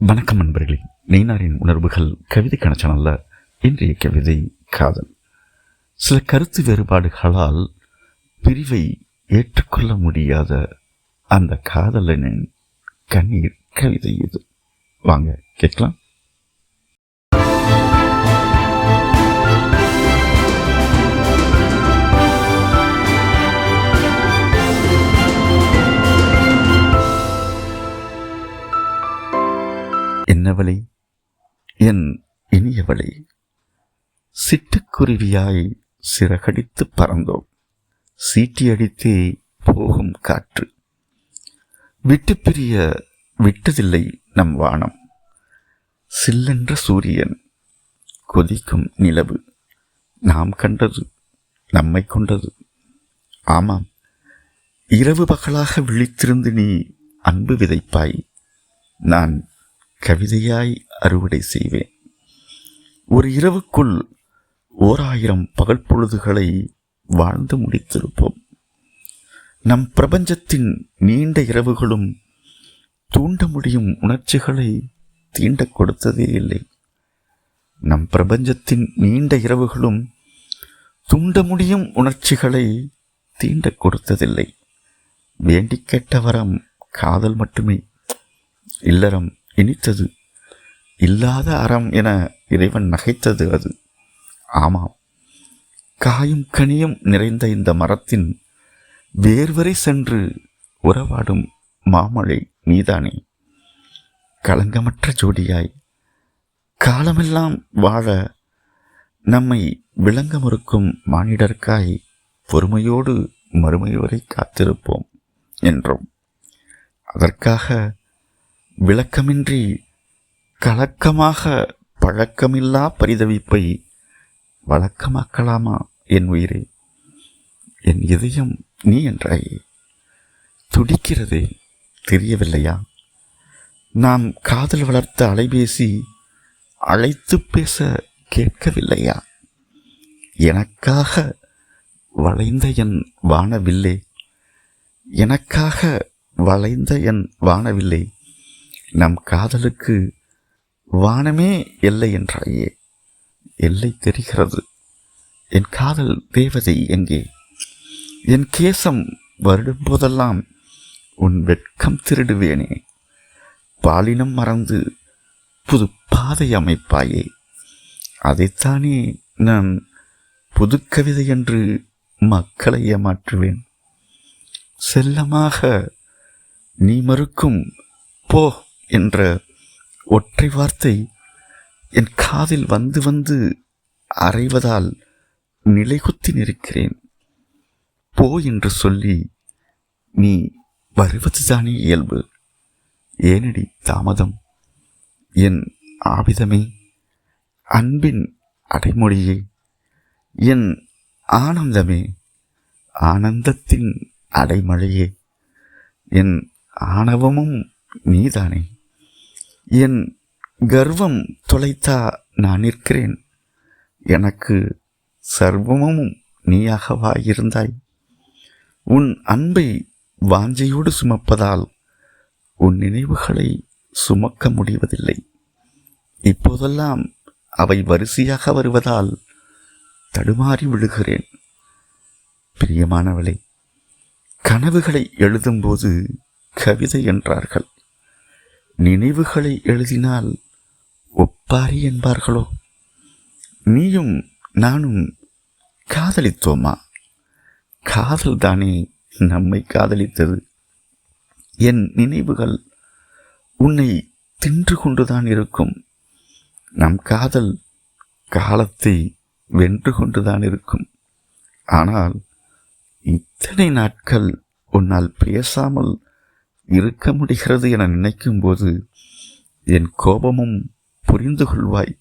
வணக்கம் நண்பர்களே. நெய்னாரின் உணர்வுகள் கவிதை கணச்சனல்ல இன்றைய கவிதை காதல். சில கருத்து வேறுபாடுகளால் பிரிவை ஏற்றுக்கொள்ள முடியாத அந்த காதலனின் கண்ணீர் கவிதை இது. வாங்க கேட்கலாம். என்னவளே என் இனியவளே சிட்டுக்குருவியாய் சிறகடித்து பறந்தோம். சீட்டியடித்தே போகும் காற்று. விட்டு பிரிய விட்டதில்லை நம் வானம். சில்லென்ற சூரியன் கொதிக்கும் நிலவு. நாம் கண்டது நம்மை கொண்டது. ஆமாம் இரவு பகலாக விழித்திருந்து நீ அன்பு விதைப்பாய். நான் கவிதையாய் அறுவடை செய்வேன். ஒரு இரவுக்குள் ஓர் ஆயிரம் பகல் பொழுதுகளை வாழ்ந்து முடித்திருப்போம். நம் பிரபஞ்சத்தின் நீண்ட இரவுகளும் தூண்ட முடியும் உணர்ச்சிகளை தீண்டக் கொடுத்ததே இல்லை. நம் பிரபஞ்சத்தின் நீண்ட இரவுகளும் தூண்ட முடியும் உணர்ச்சிகளை தீண்டக் கொடுத்ததில்லை. வேண்டிக் கேட்ட வரம் காதல் மட்டுமே. இல்லறம் இனித்தது. இல்லாத அறம் என இறைவன் நகைத்தது அது. ஆமாம். காயும் கனியும் நிறைந்த இந்த மரத்தின் வேர்வரை சென்று உறவாடும் மாமழை நீதானே. களங்கமற்ற ஜோடியாய் காலமெல்லாம் வாழ நம்மை விளங்க மறுக்கும் மானிடர்க்காய் பொறுமையோடு மறுமை வரை காத்திருப்போம் என்றும். அதற்காக விளக்கமின்றி கலக்கமாக பழக்கமில்லா பரிதவிப்பை வழக்கமாக்கலாமா என் உயிரே? என் இதயம் நீ என்றாயே. துடிக்கிறதே தெரியவில்லையா? நாம் காதல் வளர்த்த அலைபேசி அழைத்து பேச கேட்கவில்லையா? எனக்காக வளைந்த என் வானவில்லே. எனக்காக வளைந்த என் வானவில்லை. நம் காதலுக்கு வானமே எல்லை என்றாயே? எல்லை தெரிகிறது. என் காதல் தேவதை எங்கே? என் கேசம் வருடும் போதெல்லாம் உன் வெட்கம் திருடுவேனே. பாலினம் மறந்து புது பாதை அமைப்பாயே. அதைத்தானே நான் புதுக்கவிதை என்று மக்களை ஏமாற்றுவேன். செல்லமாக நீ மறுக்கும் போ. என்ற ஒற்றை வார்த்தை என் காதில் வந்து வந்து அறைவதால் நிலைகுத்தி நிற்கிறேன். போ என்று சொல்லி நீ வருவதுதானே இயல்பு. ஏனடி தாமதம்? என் ஆவிதமே அன்பின் அடைமொழியே என் ஆனந்தமே ஆனந்தத்தின் அடைமழையே என் ஆணவமும் நீதானே. என் கர்வம் தொலைத்தா நான் நிற்கிறேன். எனக்கு சர்வமும் நீயாகவா இருந்தாய்? உன் அன்பை வாஞ்சையோடு சுமப்பதால் உன் நினைவுகளை சுமக்க முடிவதில்லை. இப்போதெல்லாம் அவை வரிசையாக வருவதால் தடுமாறி விழுகிறேன். பிரியமானவளே கனவுகளை எழுதும்போது கவிதை என்றார்கள். நினைவுகளை எழுதினால் ஒப்பாரி என்பார்களோ? நீயும் நானும் காதலித்தோமா? காதல் தானே நம்மை காதலித்தது. என் நினைவுகள் உன்னை தின்று கொண்டுதான் இருக்கும். நம் காதல் காலத்தை வென்று கொண்டுதான் இருக்கும். ஆனால் இத்தனை நாட்கள் உன்னால் பேசாமல் இருக்க முடிகிறது என நினைக்கும்போது என் கோபமும் புரிந்து கொள்வாய்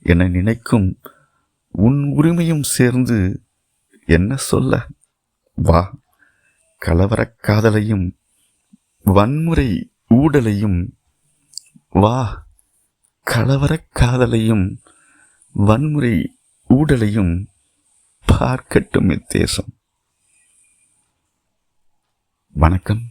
என நினைக்கும் உன் உரிமையும் சேர்ந்து என்ன சொல்ல? வா. கலவரக் காதலையும் வன்முறை ஊடலையும் வா. கலவரக் காதலையும் வன்முறை ஊடலையும் பார்க்கட்டும் இத்தேசம் வணக்கம்.